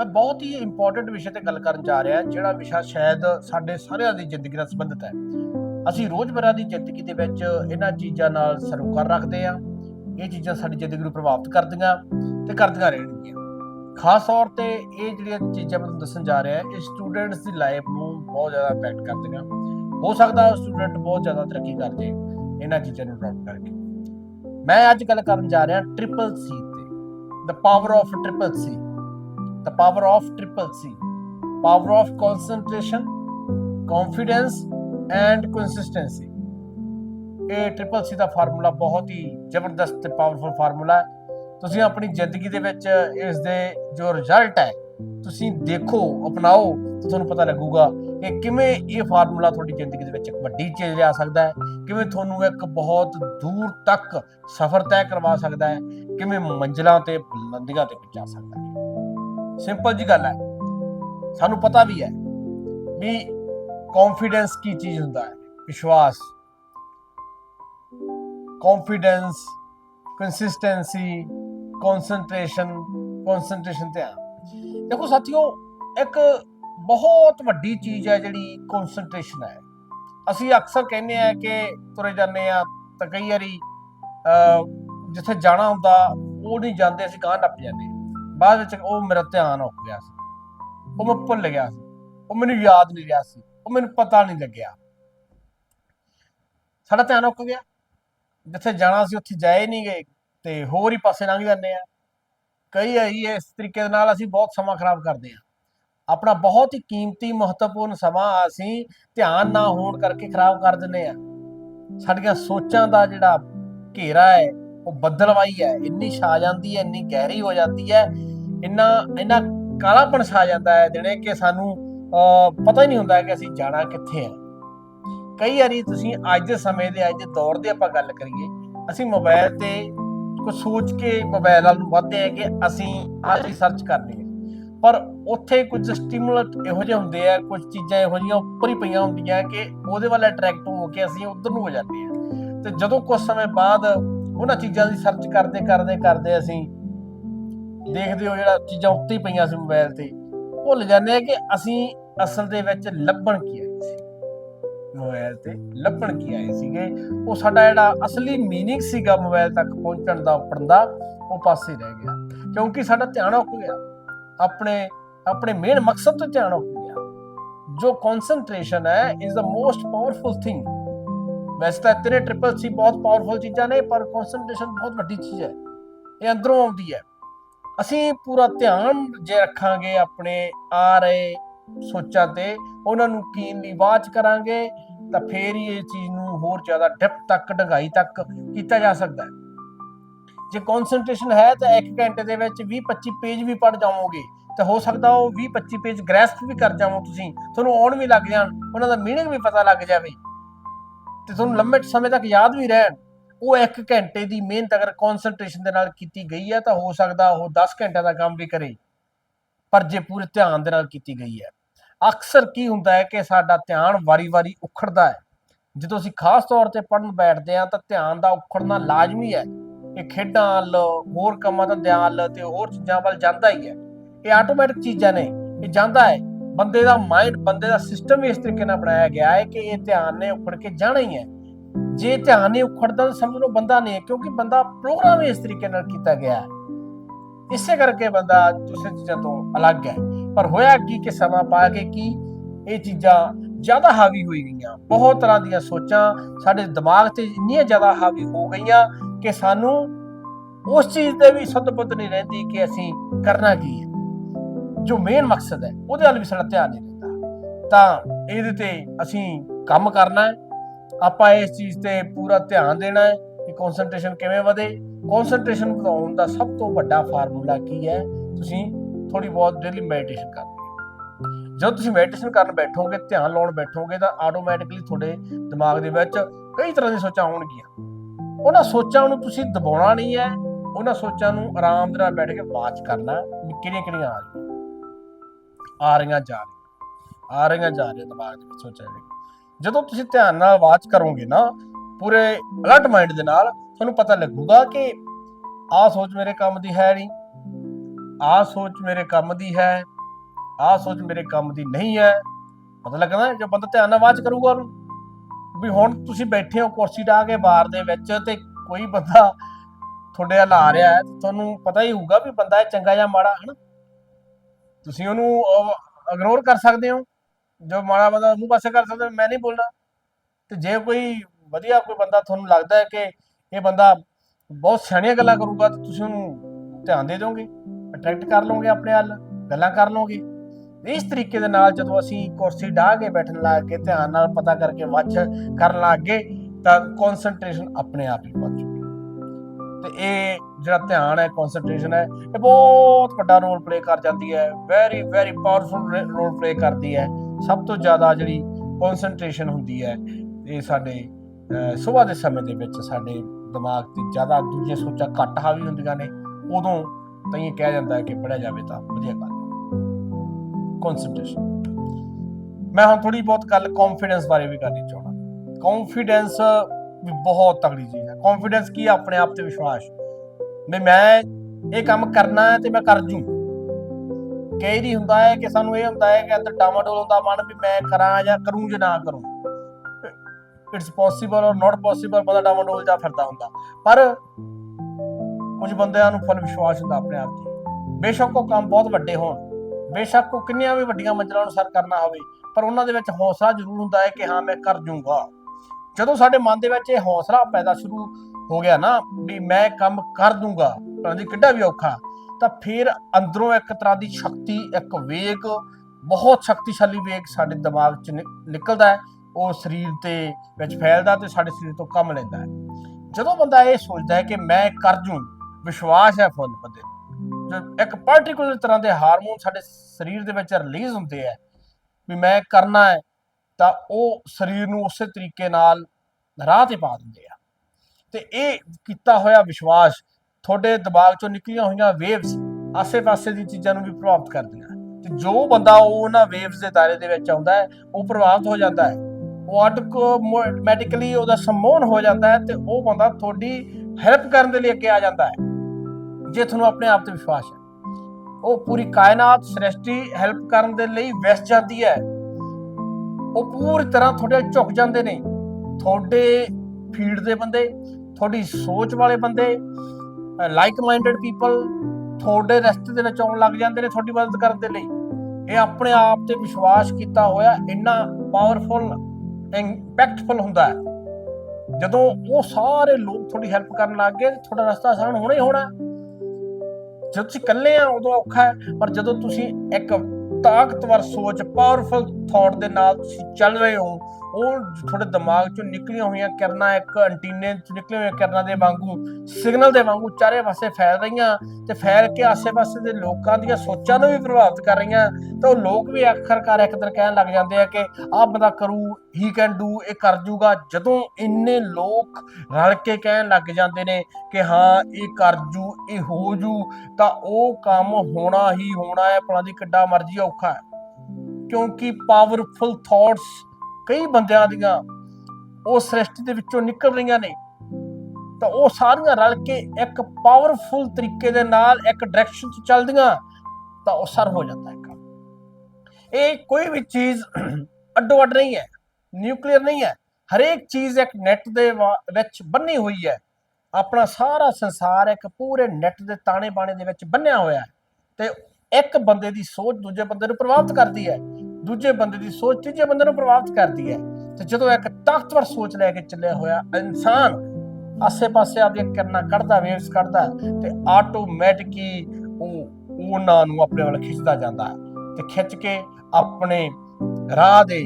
ਮੈਂ ਬਹੁਤ ਹੀ ਇੰਪੋਰਟੈਂਟ ਵਿਸ਼ੇ ਤੇ ਗੱਲ ਕਰਨ ਜਾ ਰਿਹਾ, ਜਿਹੜਾ ਵਿਸ਼ਾ ਸ਼ਾਇਦ ਸਾਡੇ ਸਾਰਿਆਂ ਦੀ ਜ਼ਿੰਦਗੀ ਨਾਲ ਸੰਬੰਧਿਤ ਹੈ। ਅਸੀਂ ਰੋਜ਼ਮਰਰਾ ਦੀ ਜ਼ਿੰਦਗੀ ਦੇ ਵਿੱਚ ਇਹਨਾਂ ਚੀਜ਼ਾਂ ਨਾਲ ਸਰੋਕਾਰ ਰੱਖਦੇ ਆ ਇਹ ਚੀਜ਼ਾਂ ਸਾਡੀ ਜ਼ਿੰਦਗੀ ਨੂੰ ਪ੍ਰਭਾਵਿਤ ਕਰਦੀਆਂ ਤੇ ਕਰਦੀਆਂ ਰਹਿਣਗੀਆਂ। ਖਾਸ ਤੌਰ ਤੇ ਇਹ ਜਿਹੜੀਆਂ ਚੀਜ਼ਾਂ ਮੈਂ ਤੁਹਾਨੂੰ ਦੱਸਣ ਜਾ ਰਿਹਾ, ਇਹ ਸਟੂਡੈਂਟਸ ਦੀ ਲਾਈਫ ਨੂੰ ਬਹੁਤ ਜ਼ਿਆਦਾ ਇੰਪੈਕਟ ਕਰਦੀਆਂ। ਹੋ ਸਕਦਾ ਸਟੂਡੈਂਟ ਬਹੁਤ ਜ਼ਿਆਦਾ ਤਰੱਕੀ ਕਰ ਜੇ, ਇਹਨਾਂ ਚੀਜ਼ਾਂ ਨੂੰ ਅਡਾਪਟ ਕਰਕੇ। ਮੈਂ ਅੱਜ ਗੱਲ ਕਰਨ ਜਾ ਰਿਹਾ ਟ੍ਰਿਪਲ ਸੀ ਤੇ the power of triple C the power of triple C power of concentration confidence and consistency ਇਹ ਟ੍ਰਿਪਲ ਸੀ ਦਾ ਫਾਰਮੂਲਾ ਬਹੁਤ ਹੀ ਜ਼ਬਰਦਸਤ ਤੇ ਪਾਵਰਫੁਲ ਫਾਰਮੂਲਾ ਹੈ। ਤੁਸੀਂ ਆਪਣੀ ਜ਼ਿੰਦਗੀ ਦੇ ਵਿੱਚ ਇਸ ਦੇ ਜੋ ਰਿਜ਼ਲਟ ਹੈ, ਤੁਸੀਂ ਦੇਖੋ, ਅਪਣਾਓ ਤੁਹਾਨੂੰ ਪਤਾ ਲੱਗੂਗਾ ਕਿ ਕਿਵੇਂ ਇਹ ਫਾਰਮੂਲਾ ਤੁਹਾਡੀ ਜ਼ਿੰਦਗੀ ਦੇ ਵਿੱਚ ਇੱਕ ਵੱਡੀ ਚੇਂਜ ਲਿਆ ਸਕਦਾ ਹੈ। ਕਿਵੇਂ ਤੁਹਾਨੂੰ ਇੱਕ ਬਹੁਤ ਦੂਰ ਤੱਕ ਸਫ਼ਰ ਤੈਅ ਕਰਵਾ ਸਕਦਾ ਹੈ। ਕਿਵੇਂ ਮੰਜ਼ਿਲਾਂ ਤੇ ਬੁਲੰਦੀਆਂ ਤੇ ਪਹੁੰਚਾ ਸਕਦਾ ਹੈ। ਸਿੰਪਲ ਜੀ ਗੱਲ ਹੈ। ਸਾਨੂੰ ਪਤਾ ਵੀ ਹੈ ਵੀ ਕੌਨਫੀਡੈਂਸ ਕੀ ਚੀਜ਼ ਹੁੰਦਾ ਹੈ? ਵਿਸ਼ਵਾਸ। ਕੌਨਫੀਡੈਂਸ ਕੰਸਿਸਟੈਂਸੀ ਕਨਸੈਂਟਰੇਸ਼ਨ ਕਨਸੈਂਟਰੇਸ਼ਨ ਧਿਆਨ ਦੇਖੋ ਸਾਥੀਓ, ਇੱਕ ਬਹੁਤ ਵੱਡੀ ਚੀਜ਼ ਹੈ ਜਿਹੜੀ ਕਨਸੈਂਟਰੇਸ਼ਨ ਹੈ। ਅਸੀਂ ਅਕਸਰ ਕਹਿੰਦੇ ਆ ਕਿ ਤੁਰੇ ਜਾਂਦੇ ਆ ਤਾਂ ਕਈ ਵਾਰੀ ਜਿੱਥੇ ਜਾਣਾ ਹੁੰਦਾ, ਉਹ ਨਹੀਂ ਜਾਂਦੇ, ਅਸੀਂ ਗਾਂ ਟੱਪ ਜਾਂਦੇ। ਹਾਂ। ਬਾਅਦ ਵਿੱਚ ਉਹ ਮੇਰਾ ਧਿਆਨ ਉੱਕ ਗਿਆ ਸੀ। ਉਹ ਮੈਂ ਭੁੱਲ ਗਿਆ ਸੀ। ਉਹ ਮੈਨੂੰ ਯਾਦ ਨਹੀਂ ਰਿਹਾ ਸੀ। ਉਹ ਮੈਨੂੰ ਪਤਾ ਨਹੀਂ ਲੱਗਿਆ। ਸਾਡਾ ਧਿਆਨ ਉੱਕ ਗਿਆ। ਜਿੱਥੇ ਜਾਣਾ ਸੀ, ਉੱਥੇ ਜਾਏ ਨਹੀਂ ਗਏ। ਤੇ ਹੋਰ ਹੀ ਪਾਸੇ ਲੰਘ ਜਾਂਦੇ ਆ। ਕਈ ਆਈ ਇਸ ਤਰੀਕੇ ਨਾਲ ਅਸੀਂ ਬਹੁਤ ਸਮਾਂ ਖਰਾਬ ਕਰਦੇ ਆ। ਆਪਣਾ ਬਹੁਤ ਹੀ ਕੀਮਤੀ, ਮਹੱਤਵਪੂਰਨ ਸਮਾਂ ਅਸੀਂ ਧਿਆਨ ਨਾ ਹੋਣ ਕਰਕੇ ਖਰਾਬ ਕਰ ਦਿੰਦੇ ਆ। ਸਾਡੀਆਂ ਸੋਚਾਂ ਦਾ ਜਿਹੜਾ ਘੇਰਾ ਹੈ, ਉਹ ਬੱਦਲਵਾਈ ਹੈ। ਇੰਨੀ ਛਾ ਜਾਂਦੀ ਹੈ, ਇੰਨੀ ਗਹਿਰੀ ਹੋ ਜਾਂਦੀ ਹੈ ਇੰਨਾ ਇੰਨਾ ਕਾਲਾਪਣ ਛਾ ਜਾਂਦਾ ਹੈ ਜਿਹੜੇ ਕਿ ਸਾਨੂੰ ਪਤਾ ਹੀ ਨਹੀਂ ਹੁੰਦਾ ਕਿ ਅਸੀਂ ਜਾਣਾ ਕਿੱਥੇ ਆ। ਕਈ ਵਾਰੀ ਤੁਸੀਂ ਅੱਜ ਦੇ ਸਮੇਂ ਦੇ, ਅੱਜ ਦੇ ਦੌਰ ਦੇ ਆਪਾਂ ਗੱਲ ਕਰੀਏ, ਅਸੀਂ ਮੋਬਾਈਲ ਤੇ ਕੁਝ ਸੋਚ ਕੇ ਮੋਬਾਈਲ ਵੱਲ ਨੂੰ ਵੱਧਦੇ ਆ ਕਿ ਅਸੀਂ ਆਹ ਚੀਜ਼ ਸਰਚ ਕਰਨੀ ਹੈ ਪਰ ਉੱਥੇ ਕੁਝ ਸਟਿਮੂਲਟ ਇਹੋ ਜਿਹੇ ਹੁੰਦੇ ਆ, ਕੁਝ ਚੀਜ਼ਾਂ ਇਹੋ ਜਿਹੀਆਂ ਉੱਪਰ ਹੀ ਪਈਆਂ ਹੁੰਦੀਆਂ ਕਿ ਉਹਦੇ ਵੱਲ ਅਟਰੈਕਟ ਹੋ ਕੇ ਅਸੀਂ ਉਧਰ ਨੂੰ ਹੋ ਜਾਂਦੇ ਆ ਤੇ ਜਦੋਂ ਕੁਝ ਸਮੇਂ ਬਾਅਦ ਉਹਨਾਂ ਚੀਜ਼ਾਂ ਦੀ ਸਰਚ ਕਰਦੇ ਕਰਦੇ ਕਰਦੇ ਅਸੀਂ ਦੇਖਦੇ ਹੋ ਜਿਹੜਾ ਚੀਜ਼ਾਂ ਉੱਤੇ ਹੀ ਪਈਆਂ ਸੀ ਮੋਬਾਈਲ ਤੇ ਭੁੱਲ ਜਾਂਦੇ ਆ ਕਿ ਅਸੀਂ ਅਸਲ ਦੇ ਵਿੱਚ ਲੱਭਣ ਕੀ ਆਏ ਸੀ ਮੋਬਾਈਲ ਤੇ ਲੱਭਣ ਕੀ ਆਏ ਸੀਗੇ ਉਹ ਸਾਡਾ ਜਿਹੜਾ ਅਸਲੀ मीनिंग ਸੀਗਾ ਮੋਬਾਈਲ ਤੱਕ ਪਹੁੰਚਣ ਦਾ ਉੱਪਰਨ ਦਾ ਉਹ ਪਾਸੇ ਰਹਿ ਗਿਆ ਕਿਉਂਕਿ ਸਾਡਾ ਧਿਆਨ ਉੱਕ ਗਿਆ ਆਪਣੇ ਆਪਣੇ ਮੇਨ ਮਕਸਦ ਤੋਂ ਧਿਆਨ ਉੱਕ ਗਿਆ ਜੋ ਕਨਸੈਂਟਰੇਸ਼ਨ ਹੈ is the most powerful thing ਵੈਸੇ ਤਾਂ ਤੇਰੇ ਟ੍ਰਿਪਲ ਸੀ ਬਹੁਤ ਪਾਵਰਫੁਲ ਚੀਜ਼ਾਂ ਨੇ ਪਰ ਕਨਸੈਂਟਰੇਸ਼ਨ ਬਹੁਤ ਵੱਡੀ ਚੀਜ਼ ਹੈ ਇਹ ਅੰਦਰੋਂ ਆਉਂਦੀ ਹੈ ਅਸੀਂ ਪੂਰਾ ਧਿਆਨ ਜੇ ਰੱਖਾਂਗੇ ਆਪਣੇ ਆ ਰਹੇ ਸੋਚਾਂ ਤੇ, ਉਹਨਾਂ ਨੂੰ ਕੀਨ ਦੀ ਬਾਤ ਕਰਾਂਗੇ, ਤਾਂ ਫੇਰ ਹੀ ਇਹ ਚੀਜ਼ ਨੂੰ ਹੋਰ ਜ਼ਿਆਦਾ ਡਿਪ ਤੱਕ, ਡੰਗਾਈ ਤੱਕ ਕੀਤਾ ਜਾ ਸਕਦਾ ਹੈ। ਜੇ ਕਨਸੈਂਟ੍ਰੇਸ਼ਨ ਹੈ ਤਾਂ ਇੱਕ ਘੰਟੇ ਦੇ ਵਿੱਚ 20-25 ਪੇਜ ਵੀ ਪੜ ਜਾਵੋਗੇ, ਤਾਂ ਹੋ ਸਕਦਾ ਉਹ 20-25 ਪੇਜ ਗ੍ਰੈਸਪ ਵੀ ਕਰ ਜਾਵੋ ਤੁਸੀਂ, ਤੁਹਾਨੂੰ ਆਉਣ ਵੀ ਲੱਗ ਜਾਣ, ਉਹਨਾਂ ਦਾ ਮੀਨਿੰਗ ਵੀ ਪਤਾ ਲੱਗ ਜਾਵੇ। ਤੇ ਤੁਹਾਨੂੰ ਲੰਮੇ ਸਮੇਂ ਤੱਕ ਯਾਦ ਵੀ ਰਹਿਣ। ਉਹ 1 ਘੰਟੇ ਦੀ ਮਿਹਨਤ ਅਗਰ ਕਨਸੈਂਟਰੇਸ਼ਨ ਦੇ ਨਾਲ ਕੀਤੀ ਗਈ ਹੈ ਤਾਂ ਹੋ ਸਕਦਾ ਉਹ 10 ਘੰਟਿਆਂ ਦਾ ਕੰਮ ਵੀ ਕਰੇ। ਪਰ ਜੇ ਪੂਰੇ ਧਿਆਨ ਦੇ ਨਾਲ ਕੀਤੀ ਗਈ ਹੈ, ਅਕਸਰ ਕੀ ਹੁੰਦਾ ਹੈ ਕਿ ਸਾਡਾ ਧਿਆਨ ਵਾਰੀ-ਵਾਰੀ ਉਖੜਦਾ ਹੈ। ਜਦੋਂ ਅਸੀਂ ਖਾਸ ਤੌਰ ਤੇ ਪੜਨ ਬੈਠਦੇ ਹਾਂ ਤਾਂ ਧਿਆਨ ਦਾ ਉਖੜਨਾ ਲਾਜ਼ਮੀ ਹੈ। ਇਹ ਖੇਡਾਂ ਵੱਲ, ਹੋਰ ਕੰਮਾਂ ਦਾ ਧਿਆਨ ਵੱਲ ਤੇ ਹੋਰ ਚੀਜ਼ਾਂ ਵੱਲ ਜਾਂਦਾ ਹੀ ਹੈ। ਇਹ ਆਟੋਮੈਟਿਕ ਚੀਜ਼ਾਂ ਨੇ। ਇਹ ਜਾਂਦਾ ਹੈ। ਬੰਦੇ ਦਾ ਮਾਈਂਡ ਬੰਦੇ ਦਾ ਸਿਸਟਮ ਇਸ ਤਰੀਕੇ ਨਾਲ ਬਣਾਇਆ ਗਿਆ ਹੈ ਕਿ ਇਹ ਧਿਆਨ ਨੇ ਉਖੜ ਕੇ ਜਾਣਾ ਹੀ ਹੈ। ਜੇ ਧਿਆਨ ਨਹੀਂ ਉਖੜਦਾ ਤਾਂ ਸਮਝ ਲਓ ਬੰਦਾ ਨਹੀਂ ਕਿਉਂਕਿ ਬੰਦਾ ਪ੍ਰੋਗਰਾਮ ਇਸ ਤਰੀਕੇ ਨਾਲ ਕੀਤਾ ਗਿਆ ਹੈ। ਇਸੇ ਕਰਕੇ ਬੰਦਾ ਦੂਸਰੀ ਚੀਜ਼ਾਂ ਤੋਂ ਅਲੱਗ ਹੈ। ਪਰ ਹੋਇਆ ਕੀ ਕਿ ਸਮਾਂ ਪਾ ਕੇ ਕੀ ਇਹ ਚੀਜ਼ਾਂ ਜ਼ਿਆਦਾ ਹਾਵੀ ਹੋਈ ਗਈਆਂ। ਬਹੁਤ ਤਰ੍ਹਾਂ ਦੀਆਂ ਸੋਚਾਂ ਸਾਡੇ ਦਿਮਾਗ ਤੇ ਇੰਨੀਆਂ ਜ਼ਿਆਦਾ ਹਾਵੀ ਹੋ ਗਈਆਂ ਕਿ ਸਾਨੂੰ ਉਸ ਚੀਜ਼ ਤੇ ਵੀ ਸਦਬੁੱਧ ਨਹੀਂ ਰਹਿੰਦੀ ਕਿ ਅਸੀਂ ਕਰਨਾ ਕੀ ਹੈ। ਜੋ ਮੇਨ ਮਕਸਦ ਹੈ, ਉਹਦੇ ਵੱਲ ਵੀ ਸਾਡਾ ਧਿਆਨ ਨਹੀਂ ਰਹਿੰਦਾ ਤਾਂ ਇਹਦੇ ਤੇ ਅਸੀਂ ਕੰਮ ਕਰਨਾ ਹੈ। ਆਪਾਂ ਇਸ ਚੀਜ਼ ਤੇ ਪੂਰਾ ਧਿਆਨ ਦੇਣਾ ਹੈ ਕਿ ਕਨਸੈਂਟਰੇਸ਼ਨ ਕਿਵੇਂ ਵਧੇ। ਕਨਸੈਂਟਰੇਸ਼ਨ ਵਧਾਉਣ ਦਾ ਸਭ ਤੋਂ ਵੱਡਾ ਫਾਰਮੂਲਾ ਕੀ ਹੈ? ਤੁਸੀਂ ਥੋੜੀ ਬਹੁਤ ਡੇਲੀ ਮੈਡੀਟੇਸ਼ਨ ਕਰਨੀ ਜਦੋਂ ਤੁਸੀਂ ਮੈਡੀਟੇਸ਼ਨ ਕਰਨ ਬੈਠੋਗੇ, ਧਿਆਨ ਲਾਉਣ ਬੈਠੋਗੇ, ਤਾਂ ਆਟੋਮੈਟਿਕਲੀ ਤੁਹਾਡੇ ਦਿਮਾਗ ਦੇ ਵਿੱਚ ਕਈ ਤਰ੍ਹਾਂ ਦੀਆਂ ਸੋਚਾਂ ਆਉਣਗੀਆਂ। ਉਹਨਾਂ ਸੋਚਾਂ ਨੂੰ ਤੁਸੀਂ ਦਬਾਉਣਾ ਨਹੀਂ ਹੈ। ਉਹਨਾਂ ਸੋਚਾਂ ਨੂੰ ਆਰਾਮ ਦੇ ਨਾਲ ਬੈਠ ਕੇ ਵਾਚ ਕਰਨਾ ਵੀ ਕਿਹੜੀਆਂ ਕਿਹੜੀਆਂ ਆ ਰਹੀਆਂ। ਆ ਰਹੀਆਂ ਜਾ ਰਹੀਆਂ। ਆ ਰਹੀਆਂ ਜਾ ਰਹੀਆਂ ਦਿਮਾਗ ਦੇ ਵਿੱਚ ਸੋਚਾਂ ਜਿਹੜੀਆਂ। ਜਦੋਂ ਤੁਸੀਂ ਧਿਆਨ ਨਾਲ ਵਾਚ ਕਰੋਗੇ ਨਾ, ਪੂਰੇ ਅਲਰਟ ਮਾਈਂਡ ਦੇ ਨਾਲ ਤੁਹਾਨੂੰ ਪਤਾ ਲੱਗੂਗਾ ਕਿ ਆਹ ਸੋਚ ਮੇਰੇ ਕੰਮ ਦੀ ਹੈ ਨਹੀਂ, ਆਹ ਸੋਚ ਮੇਰੇ ਕੰਮ ਦੀ ਹੈ, ਆਹ ਸੋਚ ਮੇਰੇ ਕੰਮ ਦੀ ਨਹੀਂ ਹੈ। ਪਤਾ ਲੱਗਦਾ ਜੇ ਬੰਦਾ ਧਿਆਨ ਨਾਲ ਵਾਚ ਕਰੂਗਾ ਉਹਨੂੰ। ਵੀ ਹੁਣ ਤੁਸੀਂ ਬੈਠੇ ਹੋ ਕੁਰਸੀ ਢਾ ਕੇ ਬਾਰ ਦੇ ਵਿੱਚ ਤੇ ਕੋਈ ਬੰਦਾ ਤੁਹਾਡੇ ਵੱਲ ਆ ਰਿਹਾ ਹੈ, ਤੁਹਾਨੂੰ ਪਤਾ ਹੀ ਹੋਊਗਾ ਵੀ ਬੰਦਾ ਇਹ ਚੰਗਾ ਜਾਂ ਮਾੜਾ ਹੈ ਨਾ ਤੁਸੀਂ ਉਹਨੂੰ ਇਗਨੋਰ ਕਰ ਸਕਦੇ ਹੋ। ਜੋ ਮਾੜਾ ਬੰਦਾ ਮੂੰਹ ਪਾਸੇ ਕਰ ਸਕਦਾ, ਮੈਂ ਨਹੀਂ ਬੋਲਣਾ। ਤੇ ਜੇ ਕੋਈ ਵਧੀਆ ਕੋਈ ਬੰਦਾ ਤੁਹਾਨੂੰ ਲੱਗਦਾ ਹੈ ਕਿ ਇਹ ਬੰਦਾ ਬਹੁਤ ਸਿਆਣੀਆਂ ਗੱਲਾਂ ਕਰੂਗਾ, ਤਾਂ ਤੁਸੀਂ ਉਹਨੂੰ ਧਿਆਨ ਦੇ ਦੋਗੇ ਅਟਰੈਕਟ ਕਰ ਲਓਗੇ ਆਪਣੇ ਵੱਲ ਗੱਲਾਂ ਕਰ ਲਓਗੇ। ਇਸ ਤਰੀਕੇ ਦੇ ਨਾਲ ਜਦੋਂ ਅਸੀਂ ਕੁਰਸੀ ਢਾਹ ਕੇ ਬੈਠਣ ਲੱਗ ਕੇ ਧਿਆਨ ਨਾਲ ਪਤਾ ਕਰਕੇ ਵਾਚ ਕਰਨ ਲੱਗ ਗਏ, ਤਾਂ ਕਨਸੈਂਟਰੇਸ਼ਨ ਆਪਣੇ ਆਪ ਹੀ ਪਹੁੰਚ ਜੂਗੀ ਤੇ ਇਹ ਜਿਹੜਾ ਧਿਆਨ ਹੈ ਕਨਸੈਂਟਰੇਸ਼ਨ ਹੈ, ਇਹ ਬਹੁਤ ਵੱਡਾ ਰੋਲ ਪਲੇ ਕਰ ਜਾਂਦੀ ਹੈ very very powerful role play ਕਰਦੀ ਹੈ। ਸਭ ਤੋਂ ਜ਼ਿਆਦਾ ਜਿਹੜੀ ਕਨਸੈਂਟਰੇਸ਼ਨ ਹੁੰਦੀ ਹੈ ਇਹ ਸਾਡੇ ਸਵੇਰ ਦੇ ਸਮੇਂ ਦੇ ਵਿੱਚ ਸਾਡੇ ਦਿਮਾਗ ਤੇ ਜ਼ਿਆਦਾ ਦੂਜੀਆਂ ਸੋਚਾਂ ਘੱਟ ਹਾਵੀ ਹੁੰਦੀਆਂ ਨੇ, ਉਦੋਂ ਤਾਂ ਇਹ ਕਿਹਾ ਜਾਂਦਾ ਹੈ ਕਿ ਪੜਿਆ ਜਾਵੇ ਤਾਂ ਵਧੀਆ ਗੱਲ ਕਨਸੈਂਟਰੇਸ਼ਨ ਮੈਂ ਹੁਣ ਥੋੜੀ ਬਹੁਤ ਗੱਲ ਕੌਨਫੀਡੈਂਸ ਬਾਰੇ ਵੀ ਕਰਨੀ ਚਾਹੁੰਦਾ। ਕੌਨਫੀਡੈਂਸ ਵੀ ਬਹੁਤ ਤਗੜੀ ਚੀਜ਼ ਹੈ। ਕੌਨਫੀਡੈਂਸ ਕੀ ਆਪਣੇ ਆਪ ਤੇ ਵਿਸ਼ਵਾਸ। ਵੀ ਮੈਂ ਇਹ ਕੰਮ ਕਰਨਾ ਹੈ ਤੇ ਮੈਂ ਕਰ ਜੂ। ਕਈ ਨਹੀਂ ਹੁੰਦਾ ਹੈ ਕਿ ਸਾਨੂੰ ਇਹ ਹੁੰਦਾ ਹੈ ਕਿ ਅੰਦਰ ਡਾਮਾਡੋਲ ਹੁੰਦਾ ਮਨ ਵੀ ਮੈਂ ਕਰਾਂ ਜਾਂ ਕਰੂੰ ਜਾਂ ਨਾ ਕਰੂੰ। It's possible or not possible ਬੰਦਾ ਡਾਮਾਡੋਲ ਜਾਂ ਫਿਰਦਾ ਹੁੰਦਾ। ਪਰ ਕੁਝ ਬੰਦਿਆਂ ਨੂੰ ਫੁੱਲ ਵਿਸ਼ਵਾਸ ਹੁੰਦਾ ਆਪਣੇ ਆਪ ਤੇ। ਬੇਸ਼ੱਕ ਉਹ ਕੰਮ ਬਹੁਤ ਵੱਡੇ ਹੋਣ। ਬੇਸ਼ੱਕ ਉਹ ਕਿੰਨੀਆਂ ਵੀ ਵੱਡੀਆਂ ਮੰਜ਼ਲਾਂ ਨੂੰ ਸਰ ਕਰਨਾ ਹੋਵੇ, ਪਰ ਉਹਨਾਂ ਦੇ ਵਿੱਚ ਹੌਸਲਾ ਜ਼ਰੂਰ ਹੁੰਦਾ ਹੈ ਕਿ ਹਾਂ, ਮੈਂ ਕਰ ਜੂੰਗਾ। ਜਦੋਂ ਸਾਡੇ ਮਨ ਦੇ ਵਿੱਚ ਇਹ ਹੌਸਲਾ ਪੈਦਾ ਸ਼ੁਰੂ ਹੋ ਗਿਆ ਨਾ, ਵੀ ਮੈਂ ਕੰਮ ਕਰ ਦੂੰਗਾ ਭਾਵੇਂ ਕਿੱਡਾ ਵੀ ਔਖਾ। ਤਾਂ ਫਿਰ ਅੰਦਰੋਂ ਇੱਕ ਤਰ੍ਹਾਂ ਦੀ ਸ਼ਕਤੀ, ਇੱਕ ਵੇਗ, ਬਹੁਤ ਸ਼ਕਤੀਸ਼ਾਲੀ ਵੇਗ ਸਾਡੇ ਦਿਮਾਗ 'ਚ ਨਿ- ਨਿਕਲਦਾ ਹੈ। ਉਹ ਸਰੀਰ ਤੇ ਵਿੱਚ ਫੈਲਦਾ ਤੇ ਸਾਡੇ ਸਰੀਰ ਤੋਂ ਕੰਮ ਲੈਂਦਾ ਹੈ। ਜਦੋਂ ਬੰਦਾ ਇਹ ਸੋਚਦਾ ਹੈ ਕਿ ਮੈਂ ਕਰ ਜੂ, ਵਿਸ਼ਵਾਸ ਹੈ ਫੁੱਲ ਬੰਦੇ ਜੋ ਇੱਕ ਪਾਰਟਿਕੂਲਰ ਤਰ੍ਹਾਂ ਦੇ ਹਾਰਮੋਨ ਸਾਡੇ ਸਰੀਰ ਦੇ ਵਿੱਚ ਰਿਲੀਜ਼ ਹੁੰਦੇ ਆ ਵੀ ਮੈਂ ਕਰਨਾ ਹੈ, ਤਾਂ ਉਹ ਸਰੀਰ ਨੂੰ ਉਸੇ ਤਰੀਕੇ ਨਾਲ ਰਾਹ ਤੇ ਪਾ ਦਿੰਦੇ ਆ। ਤੇ ਇਹ ਕੀਤਾ ਹੋਇਆ ਵਿਸ਼ਵਾਸ ਤੁਹਾਡੇ ਦਿਮਾਗ ਚੋਂ ਨਿਕਲੀਆਂ ਹੋਈਆਂ ਵੇਵਸ ਆਸੇ-ਪਾਸੇ ਦੀ ਚੀਜ਼ਾਂ ਨੂੰ ਵੀ ਪ੍ਰਭਾਵਿਤ ਕਰਦੀਆਂ ਤੇ ਜੋ ਬੰਦਾ ਉਹ ਉਹਨਾਂ ਵੇਵਸ ਦੇ ਦਾਇਰੇ ਦੇ ਵਿੱਚ ਆਉਂਦਾ ਹੈ, ਉਹ ਪ੍ਰਭਾਵਿਤ ਹੋ ਜਾਂਦਾ ਹੈ। ਉਹ ਆਟੋਮੈਟਿਕਲੀ ਉਹਦਾ ਸਮੋਹਨ ਹੋ ਜਾਂਦਾ ਹੈ ਤੇ ਉਹ ਬੰਦਾ ਤੁਹਾਡੀ ਹੈਲਪ ਕਰਨ ਦੇ ਲਈ ਅੱਗੇ ਆ ਜਾਂਦਾ ਹੈ। ਜੇ ਤੁਹਾਨੂੰ ਆਪਣੇ ਆਪ ਤੇ ਵਿਸ਼ਵਾਸ ਹੈ, ਉਹ ਪੂਰੀ ਕਾਇਨਾਤ ਸ੍ਰਿਸ਼ਟੀ ਹੈਲਪ ਕਰਨ ਦੇ ਲਈ ਵਸ ਜਾਂਦੀ ਹੈ। ਉਹ ਪੂਰੀ ਤਰ੍ਹਾਂ ਤੁਹਾਡੇ ਝੁਕ ਜਾਂਦੇ ਨੇ। ਤੁਹਾਡੇ ਫੀਲਡ ਦੇ ਬੰਦੇ, ਤੁਹਾਡੀ ਸੋਚ ਵਾਲੇ ਬੰਦੇ ਲਾਈਕ ਮਾਈਂਡਡ ਪੀਪਲ ਤੁਹਾਡੇ ਰਸਤੇ ਦੇ ਵਿੱਚ ਆਉਣ ਲੱਗ ਜਾਂਦੇ ਨੇ ਤੁਹਾਡੀ ਮਦਦ ਕਰਨ ਦੇ ਲਈ। ਇਹ ਆਪਣੇ ਆਪ ਤੇ ਵਿਸ਼ਵਾਸ ਕੀਤਾ ਹੋਇਆ ਇੰਨਾ ਪਾਵਰਫੁਲ ਇੰਪੈਕਟਫੁਲ ਹੁੰਦਾ ਹੈ। ਜਦੋਂ ਉਹ ਸਾਰੇ ਲੋਕ ਤੁਹਾਡੀ ਹੈਲਪ ਕਰਨ ਲੱਗ ਗਏ, ਤੁਹਾਡਾ ਰਸਤਾ ਆਸਾਨ ਹੋਣਾ ਹੀ ਹੋਣਾ। ਜਦੋਂ ਤੁਸੀਂ ਇਕੱਲੇ ਆ, ਉਦੋਂ ਔਖਾ ਹੈ, ਪਰ ਜਦੋਂ ਤੁਸੀਂ ਇੱਕ ਤਾਕਤਵਰ ਸੋਚ ਪਾਵਰਫੁਲ ਥਾਟ ਦੇ ਨਾਲ ਤੁਸੀਂ ਚੱਲ ਰਹੇ ਹੋ ਉਹ ਤੁਹਾਡੇ ਦਿਮਾਗ ਚੋਂ ਨਿਕਲੀਆਂ ਹੋਈਆਂ ਕਿਰਨਾਂ ਇੱਕ ਐਂਟੀਨੇ ਚ ਨਿਕਲੀਆਂ ਹੋਈਆਂ ਕਿਰਨਾਂ ਦੇ ਵਾਂਗੂ, ਸਿਗਨਲ ਦੇ ਵਾਂਗੂ ਚਾਰੇ ਪਾਸੇ ਫੈਲ ਰਹੀਆਂ ਤੇ ਫੈਲ ਕੇ ਆਸੇ-ਪਾਸੇ ਦੇ ਲੋਕਾਂ ਦੀਆਂ ਸੋਚਾਂ ਨੂੰ ਵੀ ਪ੍ਰਭਾਵਿਤ ਕਰ ਰਹੀਆਂ ਤਾਂ ਉਹ ਲੋਕ ਵੀ ਆਖਰਕਾਰ ਇੱਕ ਦਿਨ ਕਹਿਣ ਲੱਗ ਜਾਂਦੇ ਆ ਕਿ ਆਹ ਬੰਦਾ ਕਰੂ ਹੀ ਕੈਨ ਡੂ ਇਹ ਕਰ ਜੂਗਾ। ਜਦੋਂ ਇੰਨੇ ਲੋਕ ਰਲ ਕੇ ਕਹਿਣ ਲੱਗ ਜਾਂਦੇ ਨੇ ਕਿ ਹਾਂ, ਇਹ ਕਰ ਜੂ, ਇਹ ਹੋ ਜੂ, ਤਾਂ ਉਹ ਕੰਮ ਹੋਣਾ ਹੀ ਹੋਣਾ ਹੈ, ਭਲਾ ਦੀ ਕਿੱਡਾ ਮਰਜ਼ੀ ਔਖਾ ਹੈ। ਕਿਉਂਕਿ ਪਾਵਰਫੁਲ ਥਾਟਸ ਕਈ ਬੰਦਿਆਂ ਦੀਆਂ ਉਹ ਸ੍ਰਿਸ਼ਟੀ ਦੇ ਵਿੱਚੋਂ ਨਿਕਲ ਰਹੀਆਂ ਨੇ। ਤਾਂ ਉਹ ਸਾਰੀਆਂ ਰਲ ਕੇ ਇੱਕ ਪਾਵਰਫੁਲ ਤਰੀਕੇ ਦੇ ਨਾਲ ਇੱਕ ਡਾਇਰੈਕਸ਼ਨ 'ਚ ਚੱਲਦੀਆਂ, ਤਾਂ ਉਹ ਸਰ ਹੋ ਜਾਂਦਾ ਹੈ ਕੰਮ ਇਹ ਕੋਈ ਵੀ ਚੀਜ਼ ਅੱਡੋ ਅੱਡ ਨਹੀਂ ਹੈ ਨਿਊਕਲੀਅਰ ਨਹੀਂ ਹੈ। ਹਰੇਕ ਚੀਜ਼ ਇੱਕ ਨੈਟ ਦੇ ਵਾ- ਵਿੱਚ ਬੰਨੀ ਹੋਈ ਹੈ। ਆਪਣਾ ਸਾਰਾ ਸੰਸਾਰ ਇੱਕ ਪੂਰੇ ਨੈਟ ਦੇ ਤਾਣੇ ਬਾਣੇ ਦੇ ਵਿੱਚ ਬੰਨਿਆ ਹੋਇਆ ਹੈ। ਤੇ ਇੱਕ ਬੰਦੇ ਦੀ ਸੋਚ ਦੂਜੇ ਬੰਦੇ ਨੂੰ ਪ੍ਰਭਾਵਿਤ ਕਰਦੀ ਹੈ। ਦੂਜੇ ਬੰਦੇ ਦੀ ਸੋਚ ਤੀਜੇ ਬੰਦੇ ਨੂੰ ਪ੍ਰਭਾਵਿਤ ਕਰਦੀ ਹੈ। ਤੇ ਜਦੋਂ ਇੱਕ ਤਾਕਤਵਰ ਸੋਚ ਲੈ ਕੇ ਚੱਲਿਆ ਹੋਇਆ ਇਨਸਾਨ ਆਸੇ-ਪਾਸੇ ਆਪਦੀਆਂ ਕਿਰਨਾਂ ਕੱਢਦਾ ਵੇਵਸ ਕੱਢਦਾ ਤੇ ਆਟੋਮੈਟਿਕਲੀ ਉਹ, ਉਹਨਾਂ ਨੂੰ ਆਪਣੇ ਵੱਲ ਖਿੱਚਦਾ ਜਾਂਦਾ ਹੈ ਤੇ ਖਿੱਚ ਕੇ ਆਪਣੇ ਰਾਹ ਦੇ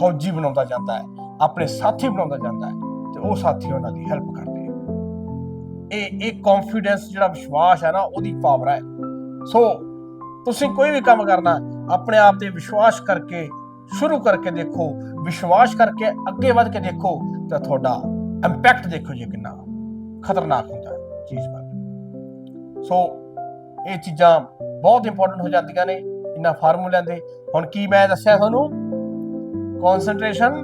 ਫੌਜੀ ਬਣਾਉਂਦਾ ਜਾਂਦਾ ਹੈ, ਆਪਣੇ ਸਾਥੀ ਬਣਾਉਂਦਾ ਜਾਂਦਾ ਹੈ ਤੇ ਉਹ ਸਾਥੀ ਉਹਨਾਂ ਦੀ ਹੈਲਪ ਕਰਦੇ ਆ ਇਹ ਇਹ ਕੌਨਫੀਡੈਂਸ ਜਿਹੜਾ ਵਿਸ਼ਵਾਸ ਹੈ ਨਾ, ਉਹਦੀ ਪਾਵਰ ਹੈ। ਸੋ ਤੁਸੀਂ ਕੋਈ ਵੀ ਕੰਮ ਕਰਨਾ, ਆਪਣੇ ਆਪ ਤੇ ਵਿਸ਼ਵਾਸ ਕਰਕੇ, ਸ਼ੁਰੂ ਕਰਕੇ ਦੇਖੋ, ਵਿਸ਼ਵਾਸ ਕਰਕੇ ਅੱਗੇ ਵੱਧ ਕੇ ਦੇਖੋ, ਤਾਂ ਤੁਹਾਡਾ ਇੰਪੈਕਟ ਦੇਖੋ ਜੀ ਕਿੰਨਾ ਖਤਰਨਾਕ ਹੁੰਦਾ ਹੈ ਚੀਜ਼ ਪਰ ਸੋ ਇਹ ਚੀਜ਼ਾਂ ਬਹੁਤ ਇੰਪੋਰਟੈਂਟ ਹੋ ਜਾਂਦੀਆਂ ਨੇ, ਇਹਨਾਂ ਫਾਰਮੂਲਿਆਂ ਦੇ। ਹੁਣ ਕੀ ਮੈਂ ਦੱਸਿਆ ਤੁਹਾਨੂੰ? ਕਨਸੈਂਟਰੇਸ਼ਨ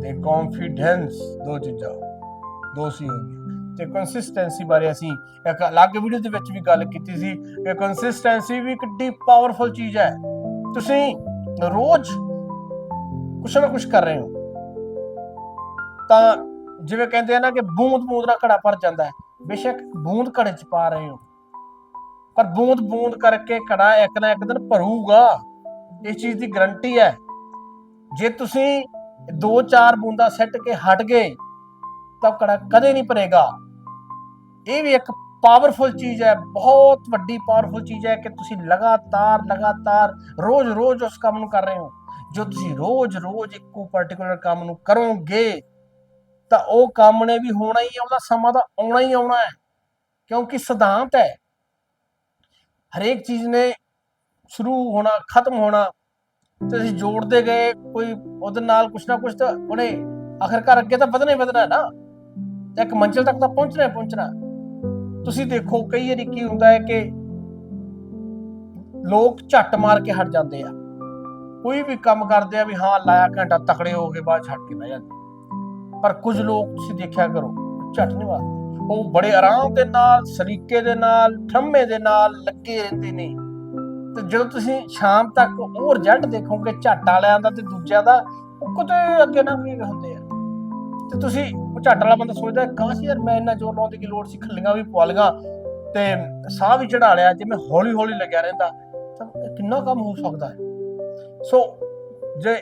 ਤੇ ਕੌਨਫੀਡੈਂਸ ਦੋ ਚੀਜ਼ਾਂ, ਦੋ ਸੀ ਹੋ ਗਈਆਂ ਤੇ ਕੰਸਿਸਟੈਂਸੀ ਬਾਰੇ ਅਸੀਂ ਇੱਕ ਅਲੱਗ ਵੀਡੀਓ ਦੇ ਵਿੱਚ ਵੀ ਗੱਲ ਕੀਤੀ ਸੀ ਕਿ ਕੰਸਿਸਟੈਂਸੀ ਵੀ ਕਿੱਡੀ ਪਾਵਰਫੁਲ ਚੀਜ਼ ਹੈ। ਤੁਸੀਂ ਰੋਜ਼ ਕੁਛ ਨਾ ਕੁਛ ਕਰ ਰਹੇ ਹੋ। ਤਾਂ ਜਿਵੇਂ ਕਹਿੰਦੇ ਆ ਨਾ ਕਿ ਬੂੰਦ ਬੂੰਦ ਨਾਲ ਘੜਾ ਭਰ ਜਾਂਦਾ ਹੈ। ਬੇਸ਼ੱਕ ਬੂੰਦ ਘੜੇ ਚ ਪਾ ਰਹੇ ਹੋ। ਪਰ ਬੂੰਦ ਬੂੰਦ ਕਰਕੇ ਘੜਾ ਇੱਕ ਨਾ ਇੱਕ ਦਿਨ ਭਰੂਗਾ। ਇਸ ਚੀਜ਼ ਦੀ ਗਰੰਟੀ ਹੈ। ਜੇ ਤੁਸੀਂ ਦੋ ਚਾਰ ਬੂੰਦਾਂ ਸੱਟ ਕੇ ਹਟ ਗਏ, ਤਾਂ ਘੜਾ ਕਦੇ ਨਹੀਂ ਭਰੇਗਾ। ਇਹ ਵੀ ਇੱਕ ਪਾਵਰਫੁਲ ਚੀਜ਼ ਹੈ, ਬਹੁਤ ਵੱਡੀ ਪਾਵਰਫੁਲ ਚੀਜ਼ ਹੈ ਕਿ ਤੁਸੀਂ ਲਗਾਤਾਰ ਲਗਾਤਾਰ ਰੋਜ਼-ਰੋਜ਼ ਉਸ ਕੰਮ ਨੂੰ ਕਰ ਰਹੇ ਹੋ। ਜੋ ਤੁਸੀਂ ਰੋਜ਼-ਰੋਜ਼ ਇੱਕੋ ਪਾਰਟਿਕੂਲਰ ਕੰਮ ਨੂੰ ਕਰੋਗੇ, ਤਾਂ ਉਹ ਕੰਮ ਨੇ ਵੀ ਹੋਣਾ ਹੀ ਹੈ, ਉਹਦਾ ਸਮਾਂ ਤਾਂ ਆਉਣਾ ਹੀ ਆਉਣਾ ਹੈ। ਕਿਉਂਕਿ ਸਿਧਾਂਤ ਹੈ, ਹਰੇਕ ਚੀਜ਼ ਨੇ ਸ਼ੁਰੂ ਹੋਣਾ, ਖਤਮ ਹੋਣਾ, ਤੇ ਅਸੀਂ ਜੋੜਦੇ ਗਏ, ਕੋਈ ਉਹਦੇ ਨਾਲ ਕੁਛ ਨਾ ਕੁਛ ਤਾਂ ਉਹਨੇ ਆਖਰਕਾਰ ਅੱਗੇ ਤਾਂ ਵਧਣਾ ਹੀ ਵਧਣਾ ਹੈ ਨਾ। ਤੇ ਇੱਕ ਮੰਜ਼ਿਲ ਤੱਕ ਤਾਂ ਪਹੁੰਚਣਾ ਹੀ ਪਹੁੰਚਣਾ। ਤੁਸੀਂ ਦੇਖੋ, ਕਈ ਵਾਰੀ ਕੀ ਹੁੰਦਾ ਹੈ ਕਿ ਲੋਕ ਝੱਟ ਮਾਰ ਕੇ ਹਟ ਜਾਂਦੇ ਆ। ਕੋਈ ਵੀ ਕੰਮ ਕਰਦੇ ਆ ਵੀ ਹਾਂ, ਲਾਇਆ ਘੰਟਾ, ਤਕੜੇ ਹੋ ਕੇ ਬਾਅਦ ਛੱਡ ਕੇ ਬਹਿ ਜਾਂਦੇ ਪਰ ਕੁਝ ਲੋਕ ਤੁਸੀਂ ਦੇਖਿਆ ਕਰੋ, ਝੱਟ ਨਹੀਂ ਮਾਰਦੇ। ਉਹ ਬੜੇ ਆਰਾਮ ਦੇ ਨਾਲ ਸਲੀਕੇ ਦੇ ਨਾਲ ਠੰਮੇ ਦੇ ਨਾਲ ਲੱਗੇ ਰਹਿੰਦੇ ਨੇ। ਤੇ ਜਦੋਂ ਤੁਸੀਂ ਸ਼ਾਮ ਤੱਕ ਉਹ ਰਿਜ਼ਲਟ ਦੇਖੋਗੇ, ਝੱਟ ਵਾਲਿਆਂ ਦਾ ਤੇ ਦੂਜਿਆਂ ਦਾ, ਉਹ ਕਿਤੇ ਅੱਗੇ ਨਾ ਕੀ ਹੁੰਦੇ। ਤੇ ਤੁਸੀਂ ਉਹ ਝੱਟ ਵਾਲਾ ਬੰਦਾ ਸੋਚਦਾ ਕਾਸ਼ ਯਾਰ ਮੈਂ ਇੰਨਾ ਜ਼ੋਰ ਲਾਉਣ ਦੀ ਕੀ ਲੋੜ ਸੀ, ਖੱਲੀਆਂ ਵੀ ਪਵਾ ਲਈਆਂ ਤੇ ਸਾਹ ਵੀ ਚੜਾ ਲਿਆ, ਜੇ ਮੈਂ ਹੌਲੀ ਹੌਲੀ ਲੱਗਿਆ ਰਹਿੰਦਾ, ਤਾਂ ਕਿੰਨਾ ਕੰਮ ਹੋ ਸਕਦਾ ਹੈ। ਸੋ ਜੇ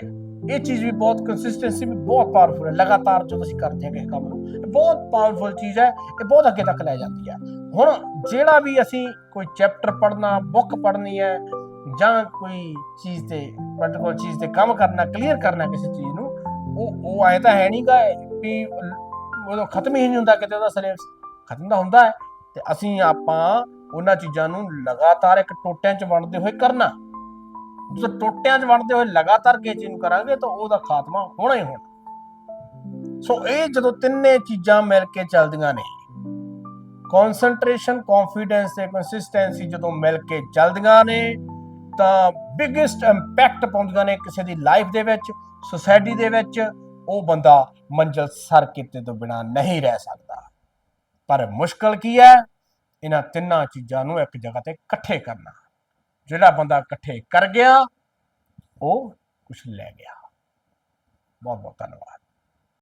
ਇਹ ਚੀਜ਼ ਵੀ ਬਹੁਤ ਕੰਸਿਸਟੈਂਸੀ ਵੀ ਬਹੁਤ ਪਾਵਰਫੁਲ ਹੈ, ਲਗਾਤਾਰ ਜਦੋਂ ਅਸੀਂ ਕਰਦੇ ਹਾਂ ਕਿਸੇ ਕੰਮ ਨੂੰ, ਇਹ ਬਹੁਤ ਪਾਵਰਫੁਲ ਚੀਜ਼ ਹੈ, ਇਹ ਬਹੁਤ ਅੱਗੇ ਤੱਕ ਲੈ ਜਾਂਦੀ ਹੈ। ਹੁਣ ਜਿਹੜਾ ਵੀ ਅਸੀਂ ਕੋਈ ਚੈਪਟਰ ਪੜ੍ਹਨਾ ਬੁੱਕ ਪੜ੍ਹਨੀ ਹੈ, ਜਾਂ ਕੋਈ ਚੀਜ਼ ਤੇ ਪਰਟੀਕੁਲਰ ਚੀਜ਼ ਤੇ ਕੰਮ ਕਰਨਾ ਕਲੀਅਰ ਕਰਨਾ ਕਿਸੇ ਚੀਜ਼ ਨੂੰ, ਉਹ ਉਹ ਐ ਤਾਂ ਹੈ ਨਹੀਂਗਾ ਵੀ ਉਹ ਖਤਮ ਹੀ ਨਹੀਂ ਹੁੰਦਾ, ਕਿਤੇ ਉਹਦਾ ਸਿਲੇਬਸ ਖਤਮ ਤਾਂ ਹੁੰਦਾ ਹੈ। ਤੇ ਅਸੀਂ ਆਪਾਂ ਉਹਨਾਂ ਚੀਜ਼ਾਂ ਨੂੰ ਲਗਾਤਾਰ ਇੱਕ ਟੋਟਿਆਂ 'ਚ ਵੰਡਦੇ ਹੋਏ ਕਰਨਾ। ਜਦੋਂ ਟੋਟਿਆਂ 'ਚ ਵੰਡਦੇ ਹੋਏ ਲਗਾਤਾਰ ਕਿਸੇ ਕਰਾਂਗੇ, ਤਾਂ ਉਹਦਾ ਖਾਤਮਾ ਹੋਣਾ ਹੀ ਹੋਣਾ। ਸੋ ਇਹ ਜਦੋਂ ਤਿੰਨੇ ਚੀਜ਼ਾਂ ਮਿਲ ਕੇ ਚੱਲਦੀਆਂ ਨੇ ਕਨਸੈਂਟਰੇਸ਼ਨ ਕੌਨਫੀਡੈਂਸ ਤੇ ਕੰਸਿਸਟੈਂਸੀ ਜਦੋਂ ਮਿਲ ਕੇ ਚੱਲਦੀਆਂ ਨੇ, ਤਾਂ ਬਿਗੇਸਟ ਇੰਪੈਕਟ ਪਾਉਂਦੀਆਂ ਨੇ ਕਿਸੇ ਦੀ ਲਾਈਫ ਦੇ ਵਿੱਚ ਸੋਸਾਇਟੀ ਦੇ ਵਿੱਚ ਉਹ ਬੰਦਾ ਮੰਜ਼ਲ ਸਰ ਕੀਤੇ ਤੋਂ ਬਿਨਾ ਨਹੀਂ ਰਹਿ ਸਕਦਾ। ਪਰ ਮੁਸ਼ਕਲ ਕੀ ਹੈ? ਇਹਨਾਂ ਤਿੰਨਾਂ ਚੀਜ਼ਾਂ ਨੂੰ ਇੱਕ ਜਗ੍ਹਾ ਤੇ ਇਕੱਠੇ ਕਰਨਾ। ਜਿਹੜਾ ਬੰਦਾ ਇਕੱਠੇ ਕਰ ਗਿਆ, ਉਹ ਕੁਝ ਲੈ ਗਿਆ। ਬਹੁਤ ਬਹੁਤ ਧੰਨਵਾਦ।